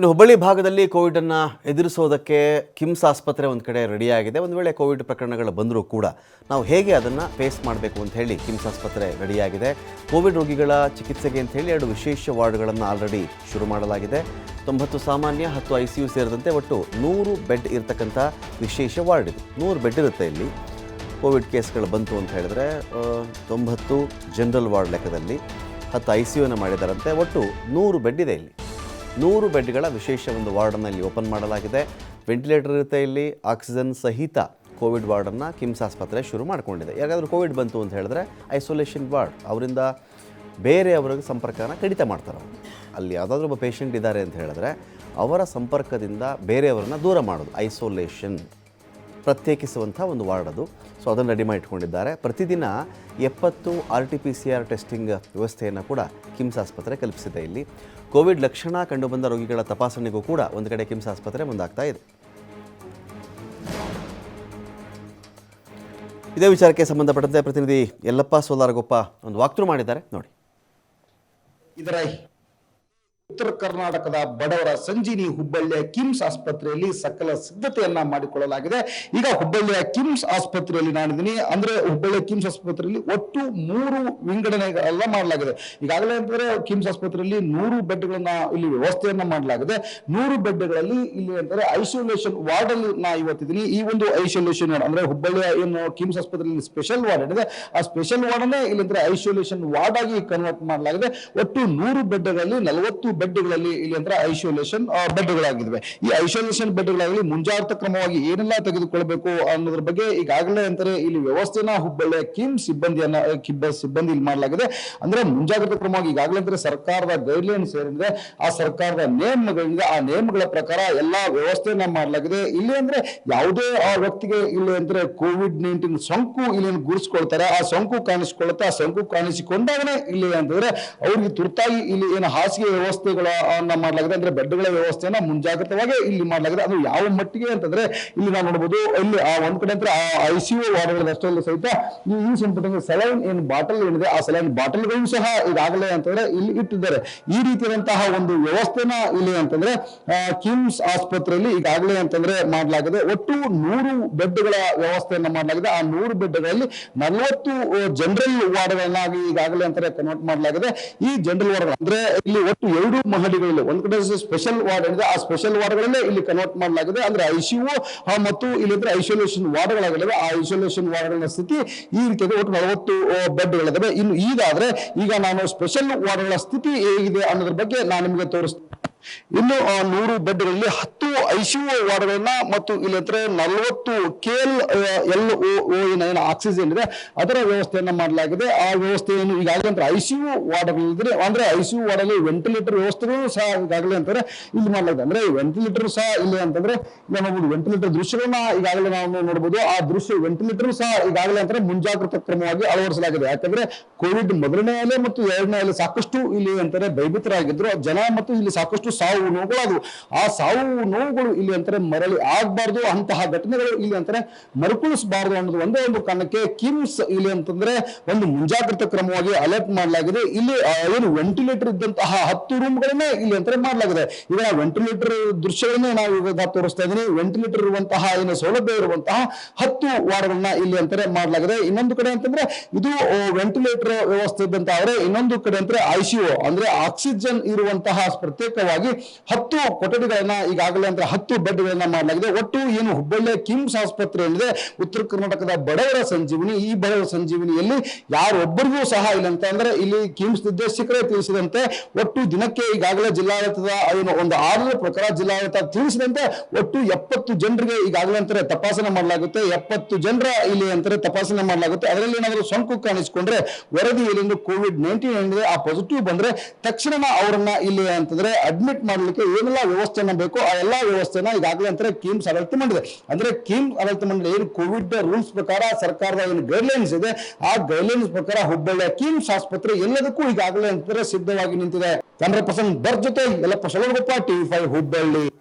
ಇನ್ನು ಹುಬ್ಬಳ್ಳಿ ಭಾಗದಲ್ಲಿ ಕೋವಿಡನ್ನು ಎದುರಿಸೋದಕ್ಕೆ ಕಿಮ್ಸ್ ಆಸ್ಪತ್ರೆ ಒಂದು ಕಡೆ ರೆಡಿಯಾಗಿದೆ ಒಂದು ವೇಳೆ ಕೋವಿಡ್ ಪ್ರಕರಣಗಳು ಬಂದರೂ ಕೂಡ ನಾವು ಹೇಗೆ ಅದನ್ನು ಫೇಸ್ ಮಾಡಬೇಕು ಅಂತ ಹೇಳಿ ಕಿಮ್ಸ್ ಆಸ್ಪತ್ರೆ ರೆಡಿಯಾಗಿದೆ ಕೋವಿಡ್ ರೋಗಿಗಳ ಚಿಕಿತ್ಸೆಗೆ ಅಂತ ಹೇಳಿ ಎರಡು ವಿಶೇಷ ವಾರ್ಡ್ಗಳನ್ನು ಆಲ್ರೆಡಿ ಶುರು ಮಾಡಲಾಗಿದೆ. ತೊಂಬತ್ತು ಸಾಮಾನ್ಯ, ಹತ್ತು ಐ ಸಿ ಯು ಸೇರಿದಂತೆ ಒಟ್ಟು ನೂರು ಬೆಡ್ ಇರತಕ್ಕಂಥ ವಿಶೇಷ ವಾರ್ಡ್ ಇದು. ನೂರು ಬೆಡ್ ಇರುತ್ತೆ ಇಲ್ಲಿ. ಕೋವಿಡ್ ಕೇಸ್ಗಳು ಬಂತು ಅಂತ ಹೇಳಿದ್ರೆ ತೊಂಬತ್ತು ಜನರಲ್ ವಾರ್ಡ್ ಲೆಕ್ಕದಲ್ಲಿ ಹತ್ತು ಐ ಸಿ ಯುನ ಮಾಡಿದಾರಂತೆ. ಒಟ್ಟು ನೂರು ಬೆಡ್ ಇದೆ ಇಲ್ಲಿ. ನೂರು ಬೆಡ್ಗಳ ವಿಶೇಷ ಒಂದು ವಾರ್ಡನ್ನು ಓಪನ್ ಮಾಡಲಾಗಿದೆ. ವೆಂಟಿಲೇಟರ್ ಇರುತ್ತೆ ಇಲ್ಲಿ, ಆಕ್ಸಿಜನ್ ಸಹಿತ ಕೋವಿಡ್ ವಾರ್ಡನ್ನು ಕಿಮ್ಸ್ ಆಸ್ಪತ್ರೆ ಶುರು ಮಾಡಿಕೊಂಡಿದೆ. ಯಾರಾದರೂ ಕೋವಿಡ್ ಬಂತು ಅಂತ ಹೇಳಿದ್ರೆ ಐಸೋಲೇಷನ್ ವಾರ್ಡ್, ಅವರಿಂದ ಬೇರೆಯವ್ರಿಗೆ ಸಂಪರ್ಕನ ಕಡಿತ ಮಾಡ್ತಾರೆ ಅಲ್ಲಿ ಯಾವುದಾದ್ರೂ ಒಬ್ಬ ಪೇಷಂಟ್ ಇದ್ದಾರೆ ಅಂತ ಹೇಳಿದ್ರೆ ಅವರ ಸಂಪರ್ಕದಿಂದ ಬೇರೆಯವರನ್ನ ದೂರ ಮಾಡೋದು, ಐಸೋಲೇಷನ್. ಪ್ರತ್ಯೇಕಿಸುವಂಥ ಒಂದು ವಾರ್ಡ್ ಅದು. ಸೊ ಅದನ್ನು ರೆಡಿ ಮಾಡಿ ಇಟ್ಕೊಂಡಿದ್ದಾರೆ ಪ್ರತಿದಿನ ಎಪ್ಪತ್ತು R T P C R testing ವ್ಯವಸ್ಥೆಯನ್ನು ಕೂಡ ಕಿಮ್ಸ್ ಆಸ್ಪತ್ರೆ ಕಲ್ಪಿಸಿದೆ ಇಲ್ಲಿ. ಕೋವಿಡ್ ಲಕ್ಷಣ ಕಂಡುಬಂದ ರೋಗಿಗಳ ತಪಾಸಣೆಗೂ ಕೂಡ ಒಂದು ಕಡೆ ಕಿಮ್ಸ್ ಆಸ್ಪತ್ರೆ ಮುಂದಾಗ್ತಾ ಇದೆ. ಇದೇ ವಿಚಾರಕ್ಕೆ ಸಂಬಂಧಪಟ್ಟಂತೆ ಪ್ರತಿನಿಧಿ ಯಲ್ಲಪ್ಪ ಸೋಲಾರಗೊಪ್ಪ ಒಂದು ವಾಕ್ಥ್ರೂ ಮಾಡಿದ್ದಾರೆ. ನೋಡಿ. ಇದರ ಉತ್ತರ ಕರ್ನಾಟಕದ ಬಡವರ ಸಂಜೀನಿ ಹುಬ್ಬಳ್ಳಿಯ ಕಿಮ್ಸ್ ಆಸ್ಪತ್ರೆಯಲ್ಲಿ ಸಕಲ ಸಿದ್ಧತೆಯನ್ನ ಮಾಡಿಕೊಳ್ಳಲಾಗಿದೆ. ಈಗ ಹುಬ್ಬಳ್ಳಿಯ ಕಿಮ್ಸ್ ಆಸ್ಪತ್ರೆಯಲ್ಲಿ ನಾನಿದ್ದೀನಿ. ಅಂದ್ರೆ ಹುಬ್ಬಳ್ಳಿಯ ಕಿಮ್ಸ್ ಆಸ್ಪತ್ರೆಯಲ್ಲಿ ಒಟ್ಟು ಮೂರು ವಿಂಗಡಣೆಗಳೆಲ್ಲ ಮಾಡಲಾಗಿದೆ. ಈಗಾಗಲೇ ಅಂದ್ರೆ ಕಿಮ್ಸ್ ಆಸ್ಪತ್ರೆಯಲ್ಲಿ ನೂರು ಬೆಡ್ಗಳನ್ನ ಇಲ್ಲಿ ವ್ಯವಸ್ಥೆಯನ್ನ ಮಾಡಲಾಗಿದೆ. ನೂರು ಬೆಡ್ಗಳಲ್ಲಿ ಇಲ್ಲಿ ಅಂದ್ರೆ ಐಸೋಲೇಷನ್ ವಾರ್ಡ್ ಅಲ್ಲಿ ನಾ ಇವತ್ತಿದ್ದೀನಿ. ಈ ಒಂದು ಐಸೋಲೇಷನ್ ವಾರ್ಡ್ ಅಂದ್ರೆ ಹುಬ್ಬಳ್ಳಿಯ ಏನು ಕಿಮ್ಸ್ ಆಸ್ಪತ್ರೆಯಲ್ಲಿ ಸ್ಪೆಷಲ್ ವಾರ್ಡ್ ಇದೆ ಆ ಸ್ಪೆಷಲ್ ವಾರ್ಡ್ ಅನ್ನೇ ಇಲ್ಲಿ ಅಂದ್ರೆ ಐಸೋಲೇಷನ್ ವಾರ್ಡ್ ಆಗಿ ಕನ್ವರ್ಟ್ ಮಾಡಲಾಗಿದೆ. ಒಟ್ಟು ನೂರು ಬೆಡ್ಗಳಲ್ಲಿ ನಲವತ್ತು ಬೆಡ್ಗಳಲ್ಲಿ ಇಲ್ಲಿ ಅಂದ್ರೆ ಐಸೋಲೇಷನ್ ಬೆಡ್ಗಳಾಗಿದ್ವೆ. ಈ ಐಸೋಲೇಷನ್ ಬೆಡ್ಗಳಾಗಲಿ ಮುಂಜಾಗ್ರತಾ ಕ್ರಮವಾಗಿ ಏನೆಲ್ಲ ತೆಗೆದುಕೊಳ್ಬೇಕು ಅನ್ನೋದ್ರ ಬಗ್ಗೆ ಈಗಾಗಲೇ ಅಂತಾರೆ ಇಲ್ಲಿ ವ್ಯವಸ್ಥೆನ ಹುಬ್ಬಳ್ಳಿಯ ಕಿಮ್ ಸಿಬ್ಬಂದಿಯನ್ನ ಕಿಬ್ಬ ಸಿಬ್ಬಂದಿ ಇಲ್ಲಿ ಮಾಡಲಾಗಿದೆ. ಅಂದ್ರೆ ಮುಂಜಾಗ್ರತಾ ಕ್ರಮವಾಗಿ ಈಗಾಗಲೇ ಅಂದ್ರೆ ಸರ್ಕಾರದ ಗೈಡ್ಲೈನ್ಸ್ ಏನಿದೆ ಆ ಸರ್ಕಾರದ ನೇಮಗಳಿಂದ ಆ ನೇಮಗಳ ಪ್ರಕಾರ ಎಲ್ಲಾ ವ್ಯವಸ್ಥೆಯನ್ನ ಮಾಡಲಾಗಿದೆ. ಇಲ್ಲಿ ಅಂದ್ರೆ ಯಾವುದೇ ಆ ವ್ಯಕ್ತಿಗೆ ಇಲ್ಲಿ ಅಂದ್ರೆ ಕೋವಿಡ್ ನೈನ್ಟೀನ್ ಸೋಂಕು ಇಲ್ಲಿ ಗುರುಸ್ಕೊಳ್ತಾರೆ ಆ ಸೋಂಕು ಕಾಣಿಸಿಕೊಳ್ಳುತ್ತೆ ಆ ಸೋಂಕು ಕಾಣಿಸಿಕೊಂಡಾಗನೇ ಇಲ್ಲಿ ಅಂತಂದ್ರೆ ಅವ್ರಿಗೆ ತುರ್ತಾಗಿ ಇಲ್ಲಿ ಏನು ಹಾಸಿಗೆ ವ್ಯವಸ್ಥೆಗಳನ್ನ ಮಾಡಲಾಗಿದೆ ಅಂದ್ರೆ ಬೆಡ್ಗಳ ವ್ಯವಸ್ಥೆಯನ್ನ ಮುಂಜಾಗ್ರತವಾಗಿ ಇಲ್ಲಿ ಮಾಡಲಾಗಿದೆ. ಅದು ಯಾವ ಮಟ್ಟಿಗೆ ಅಂತಂದ್ರೆ ಇಲ್ಲಿ ನಾವು ನೋಡಬಹುದು ಇಲ್ಲಿ ಆ ಒಂದ್ ಕಡೆ ಅಂದ್ರೆ ಆ ಐ ಸಿ ಯು ವಾರ್ಡ್ಗಳಷ್ಟರಲ್ಲಿ ಸಹಿತ ಈ ಸೆಲೈನ್ ಸಲೈನ್ ಏನು ಬಾಟಲ್ ಏನಿದೆ, ಆ ಸೆಲೈನ್ ಬಾಟಲ್ಗಳು ಸಹ ಈಗಾಗಲೇ ಅಂತಂದ್ರೆ ಇಲ್ಲಿ ಇಟ್ಟಿದ್ದಾರೆ. ಈ ರೀತಿಯಾದಂತಹ ಒಂದು ವ್ಯವಸ್ಥೆನ ಇಲ್ಲಿ ಅಂತಂದ್ರೆ ಕಿಮ್ಸ್ ಆಸ್ಪತ್ರೆಯಲ್ಲಿ ಈಗಾಗಲೇ ಅಂತಂದ್ರೆ ಮಾಡಲಾಗಿದೆ. ಒಟ್ಟು ನೂರು ಬೆಡ್ಗಳ ವ್ಯವಸ್ಥೆಯನ್ನ ಮಾಡಲಾಗಿದೆ. ಆ ನೂರು ಬೆಡ್ಗಳಲ್ಲಿ ನಲವತ್ತು ಜನರಲ್ ವಾರ್ಡ್ಗಳನ್ನಾಗಿ ಈಗಾಗಲೇ ಅಂತಂದ್ರೆ ಕನ್ವರ್ಟ್ ಮಾಡಲಾಗಿದೆ. ಈ ಜನರಲ್ ವಾರ್ಡ್ ಅಂದ್ರೆ ಇಲ್ಲಿ ಒಟ್ಟು ಎರಡು ಮಹಡಿಗಳಲ್ಲಿ. ಒಂದ್ ಕಡೆ ಸ್ಪೆಷಲ್ ವಾರ್ಡ್ ಇದೆ ಆ ಸ್ಪೆಷಲ್ ವಾರ್ಡ್ಗಳನ್ನೇ ಇಲ್ಲಿ ಕನ್ವರ್ಟ್ ಮಾಡಲಾಗಿದೆ. ಅಂದ್ರೆ ಐಸಿಯು ಮತ್ತು ಇಲ್ಲಿದ್ರೆ ಐಸೋಲೇಷನ್ ವಾರ್ಡ್ಗಳಾಗಲಿವೆ ಆ ಐಸೋಲೇಷನ್ ವಾರ್ಡ್ಗಳ ಸ್ಥಿತಿ ಈ ರೀತಿಯಾಗಿ ಒಟ್ಟು ನಲವತ್ತು ಬೆಡ್ಗಳಿದಾವೆ ಇನ್ನು ಈಗಾದ್ರೆ ಈಗ ನಾನು ಸ್ಪೆಷಲ್ ವಾರ್ಡ್ಗಳ ಸ್ಥಿತಿ ಹೇಗಿದೆ ಅನ್ನೋದ್ರ ಬಗ್ಗೆ ನಾನು ನಿಮಗೆ ತೋರಿಸ್ತೀನಿ. ಇನ್ನು ಆ, ನೂರು ಬೆಡ್ಗಳಲ್ಲಿ ಹತ್ತು ಐಸಿಯು ವಾರ್ಡ್ಗಳನ್ನ ಮತ್ತು ಇಲ್ಲಿ ಹತ್ರ ನಲವತ್ತು ಕೆಎಲ್ ಎಲ್ ಓ ಏನು ಆಕ್ಸಿಜನ್ ಇದೆ ಅದರ ವ್ಯವಸ್ಥೆಯನ್ನು ಮಾಡಲಾಗಿದೆ. ಆ ವ್ಯವಸ್ಥೆಯನ್ನು ಈಗಾಗಲೇ ಸಿ ಐಸಿಯು ವಾರ್ಡ್ಗಳಿದ್ರೆ ಅಂದ್ರೆ ಐಸಿಯು ವಾರ್ಡ್ ಅಲ್ಲಿ ವೆಂಟಿಲೇಟರ್ ವ್ಯವಸ್ಥೆಗಳು ಸಹ ಈಗಾಗಲೇ ಅಂತಾರೆ. ಇಲ್ಲಿ ಮಾಡಲಾಗಿದೆ. ಅಂದ್ರೆ ವೆಂಟಿಲೇಟರ್ ಸಹ ಇಲ್ಲಿ ಅಂತಂದ್ರೆ ನೋಡಬಹುದು ವೆಂಟಿಲೇಟರ್ ದೃಶ್ಯಗಳನ್ನ ಈಗಾಗಲೇ ನಾವು ನೋಡಬಹುದು ಆ ದೃಶ್ಯ ವೆಂಟಿಲೇಟರ್ ಸಹ ಈಗಾಗಲೇ ಅಂತಾರೆ ಮುಂಜಾಗ್ರತಾ ಕ್ರಮವಾಗಿ ಅಳವಡಿಸಲಾಗಿದೆ. ಯಾಕಂದ್ರೆ ಕೋವಿಡ್ ಮೊದಲನೇ ಅಲೆ ಮತ್ತು ಎರಡನೇ ಅಲೆ ಸಾಕಷ್ಟು ಇಲ್ಲಿ ಅಂತಾರೆ ಭಯಭೀತರಾಗಿದ್ರು. ಜನ ಮತ್ತು ಇಲ್ಲಿ ಸಾಕಷ್ಟು ಸಾವು ನೋವುಗಳಾದವು ಆ ಸಾವು ನೋವುಗಳು ಇಲ್ಲಿ ಅಂತಾರೆ ಮರಳಿ ಆಗಬಾರ್ದು, ಅಂತಹ ಘಟನೆಗಳು ಇಲ್ಲಿ ಅಂತಾರೆ ಮರುಕಳಿಸಬಾರ್ದು ಅನ್ನೋದು ಒಂದೇ ಒಂದು ಕಾರಣಕ್ಕೆ ಕಿಮ್ಸ್ ಇಲ್ಲಿ ಅಂತಂದ್ರೆ ಒಂದು ಮುಂಜಾಗ್ರತಾ ಕ್ರಮವಾಗಿ ಅಲರ್ಟ್ ಮಾಡಲಾಗಿದೆ. ಇಲ್ಲಿ ಏನು ವೆಂಟಿಲೇಟರ್ ಇದ್ದಂತಹ ಹತ್ತು ರೂಮ್ಗಳನ್ನೇ ಇಲ್ಲಿ ಅಂತಾರೆ ಮಾಡಲಾಗಿದೆ. ಈಗ ವೆಂಟಿಲೇಟರ್ ದೃಶ್ಯಗಳನ್ನೇ ನಾವು ಇವಾಗ ತೋರಿಸ್ತಾ ಇದ್ದೀನಿ. ವೆಂಟಿಲೇಟರ್ ಇರುವಂತಹ, ಏನು ಸೌಲಭ್ಯ ಇರುವಂತಹ ಹತ್ತು ವಾರ್ಡ್ಗಳನ್ನ ಇಲ್ಲಿ ಅಂತಾರೆ ಮಾಡಲಾಗಿದೆ. ಇನ್ನೊಂದು ಕಡೆ ಅಂತಂದ್ರೆ ಇದು ವೆಂಟಿಲೇಟರ್ ವ್ಯವಸ್ಥೆ ಇದ್ದಂತ ಇನ್ನೊಂದು ಕಡೆ ಅಂದ್ರೆ ಐಸಿಯು ಅಂದ್ರೆ ಆಕ್ಸಿಜನ್ ಇರುವಂತಹ ಪ್ರತ್ಯೇಕವಾಗಿ ಹತ್ತು ಕೊಠಡಿಗಳನ್ನ ಈಗಾಗಲೇ ಅಂದ್ರೆ ಹತ್ತು ಬೆಡ್ಗಳನ್ನ ಮಾಡಲಾಗಿದೆ. ಒಟ್ಟು ಏನು ಹುಬ್ಬಳ್ಳಿಯ ಕಿಮ್ಸ್ ಆಸ್ಪತ್ರೆ ಏನಿದೆ, ಉತ್ತರ ಕರ್ನಾಟಕದ ಬಡವರ ಸಂಜೀವಿನಿ, ಈ ಬಡವರ ಸಂಜೀವಿನಿಯಲ್ಲಿ ಯಾರೊಬ್ಬರಿಗೂ ಸಹ ಇಲ್ಲ ಅಂತ ಅಂದ್ರೆ ಇಲ್ಲಿ ಕಿಮ್ಸ್ ನಿರ್ದೇಶಕರೇ ತಿಳಿಸಿದಂತೆ ಒಟ್ಟು ದಿನಕ್ಕೆ ಈಗಾಗಲೇ ಜಿಲ್ಲಾಡಳಿತದ, ಏನು ಒಂದು ಆರ್ಡರ್ ಪ್ರಕಾರ ಜಿಲ್ಲಾಡಳಿತ ತಿಳಿಸಿದಂತೆ ಒಟ್ಟು ಎಪ್ಪತ್ತು ಜನರಿಗೆ ಈಗಾಗಲೇ ಅಂತಾರೆ ತಪಾಸಣೆ ಮಾಡಲಾಗುತ್ತೆ. ಎಪ್ಪತ್ತು ಜನರ ಇಲ್ಲಿ ಅಂತಾರೆ ತಪಾಸಣೆ ಮಾಡಲಾಗುತ್ತೆ. ಅದರಲ್ಲಿ ಏನಾದರೂ ಸೋಂಕು ಕಾಣಿಸಿಕೊಂಡ್ರೆ ವರದಿ ಇಲ್ಲಿಂದ ಕೋವಿಡ್ ನೈನ್ಟೀನ್ ಏನಿದೆ, ಆ ಪಾಸಿಟಿವ್ ಬಂದ್ರೆ ತಕ್ಷಣ ಅವರನ್ನ ಇಲ್ಲಿ ಅಂತಂದ್ರೆ ಅಡ್ಮಿಟ್ ಮಾಡಲಿಕ್ಕೆ ಏನೆಲ್ಲ ವ್ಯವಸ್ಥೆನ ಬೇಕೋ ಆ ಎಲ್ಲ ವ್ಯವಸ್ಥೆನ ಈಗಾಗಲೇ ಅಂತಾರೆ ಕೀಮ್ಸ್ ಆಡಳಿತ ಮಾಡಿದೆ. ಅಂದ್ರೆ ಕೀಮ್ ಆಡಳಿತ ಮಂಡಳಿ ಏನು ಕೋವಿಡ್ ರೂಲ್ಸ್ ಪ್ರಕಾರ ಸರ್ಕಾರದ ಏನು ಗೈಡ್ಲೈನ್ಸ್ ಇದೆ, ಆ ಗೈಡ್ಲೈನ್ಸ್ ಪ್ರಕಾರ ಹುಬ್ಬಳ್ಳಿಯ ಕಿಮ್ಸ್ ಆಸ್ಪತ್ರೆ ಎಲ್ಲದಕ್ಕೂ ಈಗಾಗಲೇ ಅಂತಾರೆ ಸಿದ್ಧವಾಗಿ ನಿಂತಿದೆ. ಕ್ಯಾಮ್ರಾ ಪರ್ಸನ್ ಬರ್ ಜೊತೆ ಎಲ್ಲ ಟಿವಿ ಫೈವ್ ಹುಬ್ಬಳ್ಳಿ.